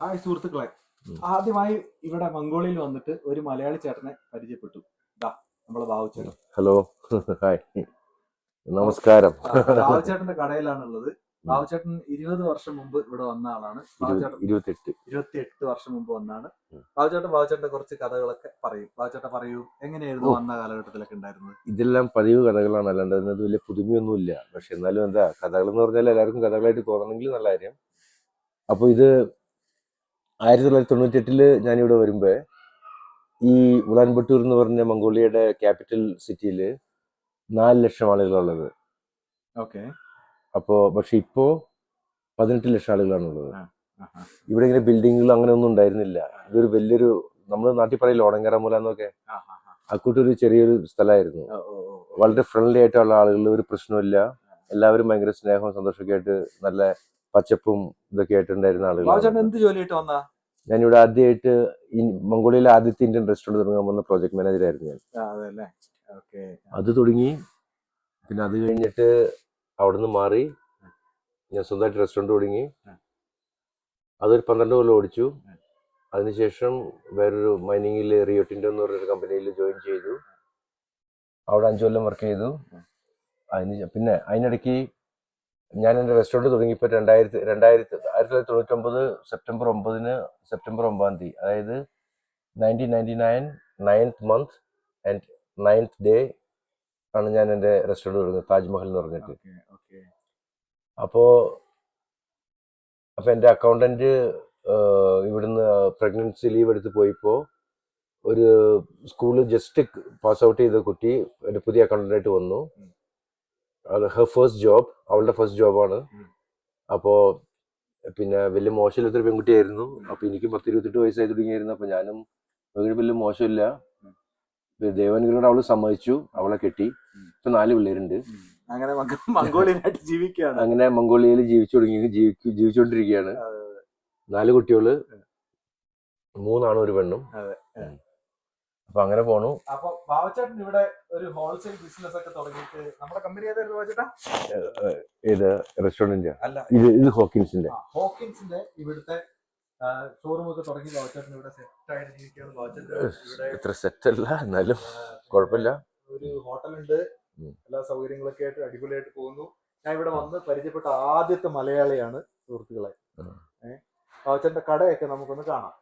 Hi സുഹൃത്തുക്കളെ. ആദ്യമായി ഇവിടെ മംഗോളിയിൽ വന്നിട്ട് ഒരു മലയാളി ചേട്ടനെ പരിചയപ്പെട്ടു. നമ്മളെ ബാബുച്ചേട്ടൻ ഹലോ ഹായ് നമസ്കാരം. ബാബുചേട്ടന്റെ കടയിലാണുള്ളത്. ബാബുചേട്ടൻ ഇരുപത് വർഷം മുമ്പ് ഇവിടെ വന്ന ആളാണ്. ഇരുപത്തിയെട്ട് ഇരുപത്തിയെട്ട് വർഷം മുമ്പ് വന്നാണ്. ബാബുചേട്ടൻ ബാബുചേട്ടന്റെ ബാബുച്ചേട്ടന്റെ കുറച്ച് കഥകളൊക്കെ പറയും. ബാബുചേട്ടൻ പറയൂ എങ്ങനെയായിരുന്നു. വന്ന കാലഘട്ടത്തിലൊക്കെ ഉണ്ടായിരുന്നത്? ഇതെല്ലാം പതിവ് കഥകളാണ് അല്ലാണ്ട് അതിനകത്ത് വലിയ പുതുമയൊന്നുമില്ല. പക്ഷെ എന്നാലും എന്താ കഥകൾ എന്ന് പറഞ്ഞാൽ എല്ലാവർക്കും കഥകളായിട്ട് തോന്നണമെങ്കിൽ നല്ല കാര്യം. അപ്പൊ ഇത് ആയിരത്തി തൊള്ളായിരത്തി തൊണ്ണൂറ്റി എട്ടിൽ ഞാനിവിടെ വരുമ്പോ ഈ ഉളാൻബട്ടൂർ എന്ന് പറഞ്ഞ മംഗോളിയയുടെ ക്യാപിറ്റൽ സിറ്റിയിൽ നാല് ലക്ഷം ആളുകളുള്ളത് ഓക്കെ. അപ്പോ പക്ഷെ ഇപ്പോ പതിനെട്ട് ലക്ഷം ആളുകളാണുള്ളത് ഇവിടെ ഇങ്ങനെ ബിൽഡിങ്ങുകൾ അങ്ങനെ ഒന്നും ഉണ്ടായിരുന്നില്ല. ഇതൊരു വലിയൊരു നമ്മൾ നാട്ടിൽ പറയില്ല ഓടങ്കര മൂല എന്നൊക്കെ? അക്കൂട്ടൊരു ചെറിയൊരു സ്ഥലമായിരുന്നു. വളരെ ഫ്രണ്ട്ലി ആയിട്ടുള്ള ആളുകൾ ഒരു പ്രശ്നമില്ല എല്ലാവരും ഭയങ്കര സ്നേഹവും സന്തോഷമൊക്കെ ആയിട്ട് നല്ല പച്ചപ്പും ഇതൊക്കെ ആയിട്ടുണ്ടായിരുന്ന ആളുകൾ എന്ത് ജോലിയായിട്ട് വന്നാ? ഞാനിവിടെ ആദ്യമായിട്ട് മംഗോളിയയിലെ ആദ്യത്തെ ഇന്ത്യൻ റെസ്റ്റോറന്റ് തുടങ്ങാൻ വന്ന പ്രോജക്ട് മാനേജർ ആയിരുന്നു ഞാൻ അതെ തുടങ്ങി. പിന്നെ അത് കഴിഞ്ഞിട്ട് അവിടുന്ന് മാറി ഞാൻ സ്വന്തമായിട്ട് റെസ്റ്റോറന്റ് തുടങ്ങി. അതൊരു പന്ത്രണ്ട് കൊല്ലം ഓടിച്ചു. അതിനുശേഷം വേറൊരു മൈനിങ്ങിൽ റിയോട്ടിന്റെ എന്ന് പറഞ്ഞൊരു കമ്പനിയിൽ ജോയിൻ ചെയ്തു. അവിടെ അഞ്ചു കൊല്ലം വർക്ക് ചെയ്തു. അതിന് പിന്നെ അതിനിടയ്ക്ക് ഞാൻ എന്റെ റെസ്റ്റോറന്റ് തുടങ്ങിയപ്പോൾ രണ്ടായിരത്തി രണ്ടായിരത്തി ആയിരത്തി തൊള്ളായിരത്തി തൊണ്ണൂറ്റൊമ്പത് സെപ്റ്റംബർ ഒമ്പതിന് സെപ്റ്റംബർ ഒമ്പതാം തീയതി അതായത് nineteen ninety nine ninth month and ninth day ആണ് ഞാൻ എന്റെ റെസ്റ്റോറന്റ് തുടങ്ങുന്നത് താജ്മഹൽ എന്ന് പറഞ്ഞിട്ട്. അപ്പോൾ അപ്പോൾ അപ്പോ അപ്പൊ എന്റെ അക്കൗണ്ടന്റ് ഇവിടുന്ന് പ്രഗ്നൻസി ലീവ് എടുത്ത് പോയിപ്പോൾ ഒരു സ്കൂളിൽ ജസ്റ്റ് പാസ് ഔട്ട് ചെയ്ത കുട്ടി ഒരു പുതിയ അക്കൗണ്ടന്റായിട്ട് വന്നു. ഫസ്റ്റ് ജോബ് അവളുടെ ഫസ്റ്റ് ജോബാണ് അപ്പോൾ അപ്പോ പിന്നെ വലിയ മോശമില്ലാത്തൊരു പെൺകുട്ടിയായിരുന്നു. അപ്പൊ എനിക്ക് പത്ത് ഇരുപത്തെട്ട് വയസ്സായി തുടങ്ങിയായിരുന്നു. അപ്പൊ ഞാനും വലിയ മോശമില്ല. ദേവൻഗിരിയോട് അവൾ സമ്മതിച്ചു. അവളെ കെട്ടി. ഇപ്പൊ നാല് പിള്ളേരുണ്ട്. അങ്ങനെ മംഗ- മംഗോളിയനായിട്ട് ജീവിക്കുകയാണ്. അങ്ങനെ മംഗോളിയയിൽ ജീവിച്ചു തുടങ്ങി ജീവിച്ചുകൊണ്ടിരിക്കുകയാണ്. നാല് കുട്ടികൾ. മൂന്നാണും ഒരു പെണ്ണും. അപ്പൊ അങ്ങനെ പോണു. അപ്പൊ ബാബുച്ചേട്ടൻ ഇവിടെ ഒരു ഹോൾസെയിൽ ബിസിനസ് ഒക്കെ തുടങ്ങിയിട്ട് നമ്മുടെ കമ്പനി ഏതായിരുന്നു ബാബുച്ചേട്ടാ ഇത് റെസ്റ്റോറന്റിന്റെ അല്ല. ഇത് ഇത് ഹോക്കിൻസിന്റെ. ഹോക്കിൻസിന്റെ ഇവിടുത്തെ ഷോറൂം ഒക്കെ തുടങ്ങി ബാബുച്ചേട്ടൻ ഇവിടെ സെറ്റ് ആയിട്ട് ജീവിക്കുകയാണ് ബാബുച്ചേട്ടൻ ഇത്ര സെറ്റ് അല്ല എന്നാലും കുഴപ്പമില്ല. ഒരു ഹോട്ടലുണ്ട്. എല്ലാ സൗകര്യങ്ങളൊക്കെ ആയിട്ട് അടിപൊളിയായിട്ട് പോകുന്നു. ഞാൻ ഇവിടെ വന്ന് പരിചയപ്പെട്ട ആദ്യത്തെ മലയാളിയാണ് സുഹൃത്തുക്കളെ. ഏഹ് ബാബുച്ചേട്ടന്റെ കടയൊക്കെ നമുക്കൊന്ന് കാണാം.